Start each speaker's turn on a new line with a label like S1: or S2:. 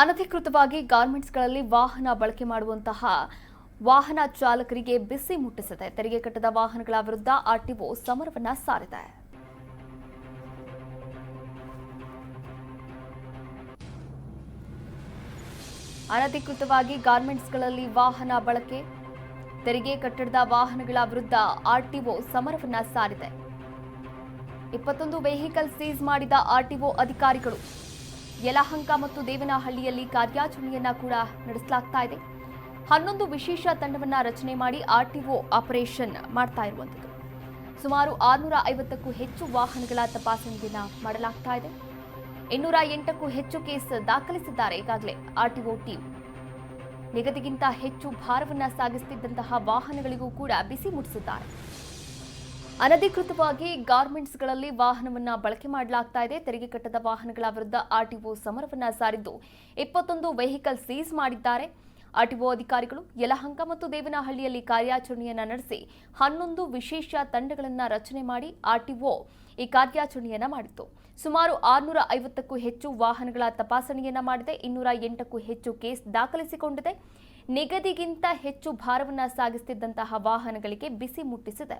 S1: ಅನಧಿಕೃತವಾಗಿ ಗಾರ್ಮೆಂಟ್ಸ್ಗಳಲ್ಲಿ ವಾಹನ ಬಳಕೆ ಮಾಡುವಂತಹ ವಾಹನ ಚಾಲಕರಿಗೆ ಬಿಸಿ ಮುಟ್ಟಿಸಿದೆ ತೆರಿಗೆ ಕಟ್ಟದ ವಾಹನಗಳ ವಿರುದ್ಧ ಆರ್ಟಿಒ ಸಮರವನ್ನ ಸಾರಿದೆ. ಅನಧಿಕೃತವಾಗಿ ಗಾರ್ಮೆಂಟ್ಸ್ಗಳಲ್ಲಿ ವಾಹನ ಬಳಕೆ, ತೆರಿಗೆ ಕಟ್ಟಡದ ವಾಹನಗಳ ವಿರುದ್ಧ ಆರ್ಟಿಒ ಸಮರವನ್ನ ಸಾರಿದೆ. ಇಪ್ಪತ್ತೊಂದು ವೆಹಿಕಲ್ ಸೀಸ್ ಮಾಡಿದ ಆರ್ಟಿಒ ಅಧಿಕಾರಿಗಳು ಯಲಹಂಕ ಮತ್ತು ದೇವನಹಳ್ಳಿಯಲ್ಲಿ ಕಾರ್ಯಾಚರಣೆಯನ್ನ ಕೂಡ ನಡೆಸಲಾಗ್ತಾ ಇದೆ. ಹನ್ನೊಂದು ವಿಶೇಷ ತಂಡವನ್ನ ರಚನೆ ಮಾಡಿ ಆರ್ಟಿಒ ಆಪರೇಷನ್ ಮಾಡ್ತಾ ಇರುವಂಥದ್ದು. ಸುಮಾರು ಆರುನೂರ ಐವತ್ತಕ್ಕೂ ಹೆಚ್ಚು ವಾಹನಗಳ ತಪಾಸಣೆಯನ್ನ ಮಾಡಲಾಗ್ತಾ ಇದೆ. ಇನ್ನೂರ ಎಂಟಕ್ಕೂ ಹೆಚ್ಚು ಕೇಸ್ ದಾಖಲಿಸಿದ್ದಾರೆ ಈಗಾಗಲೇ ಆರ್ಟಿಒ ಟೀಮ್. ನಿಗದಿಗಿಂತ ಹೆಚ್ಚು ಭಾರವನ್ನ ಸಾಗಿಸುತ್ತಿದ್ದಂತಹ ವಾಹನಗಳಿಗೂ ಕೂಡ ಬಿಸಿ ಮುಟ್ಟಿಸಿದ್ದಾರೆ. ಅನಧಿಕೃತವಾಗಿ ಗಾರ್ಮೆಂಟ್ಸ್ಗಳಲ್ಲಿ ವಾಹನವನ್ನ ಬಳಕೆ ಮಾಡಲಾಗ್ತಾ ಇದೆ. ತೆರಿಗೆ ಕಟ್ಟದ ವಾಹನಗಳ ವಿರುದ್ಧ ಆರ್ಟಿಒ ಸಮರವನ್ನ ಸಾರಿದ್ದು ಇಪ್ಪತ್ತೊಂದು ವೆಹಿಕಲ್ ಸೀಸ್ ಮಾಡಿದ್ದಾರೆ. ಆರ್ಟಿಒ ಅಧಿಕಾರಿಗಳು ಯಲಹಂಕ ಮತ್ತು ದೇವನಹಳ್ಳಿಯಲ್ಲಿ ಕಾರ್ಯಾಚರಣೆಯನ್ನ ನಡೆಸಿ ಹನ್ನೊಂದು ವಿಶೇಷ ತಂಡಗಳನ್ನ ರಚನೆ ಮಾಡಿ ಆರ್ಟಿಒ ಈ ಕಾರ್ಯಾಚರಣೆಯನ್ನ ಮಾಡಿತ್ತು. ಸುಮಾರು ಆರುನೂರ ಐವತ್ತಕ್ಕೂ ಹೆಚ್ಚು ವಾಹನಗಳ ತಪಾಸಣೆಯನ್ನ ಮಾಡಿದೆ. ಇನ್ನೂರ ಎಂಟಕ್ಕೂ ಹೆಚ್ಚು ಕೇಸ್ ದಾಖಲಿಸಿಕೊಂಡಿದೆ. ನಿಗದಿಗಿಂತ ಹೆಚ್ಚು ಭಾರವನ್ನು ಸಾಗಿಸುತ್ತಿದ್ದಂತಹ ವಾಹನಗಳಿಗೆ ಬಿಸಿ ಮುಟ್ಟಿಸಿದೆ.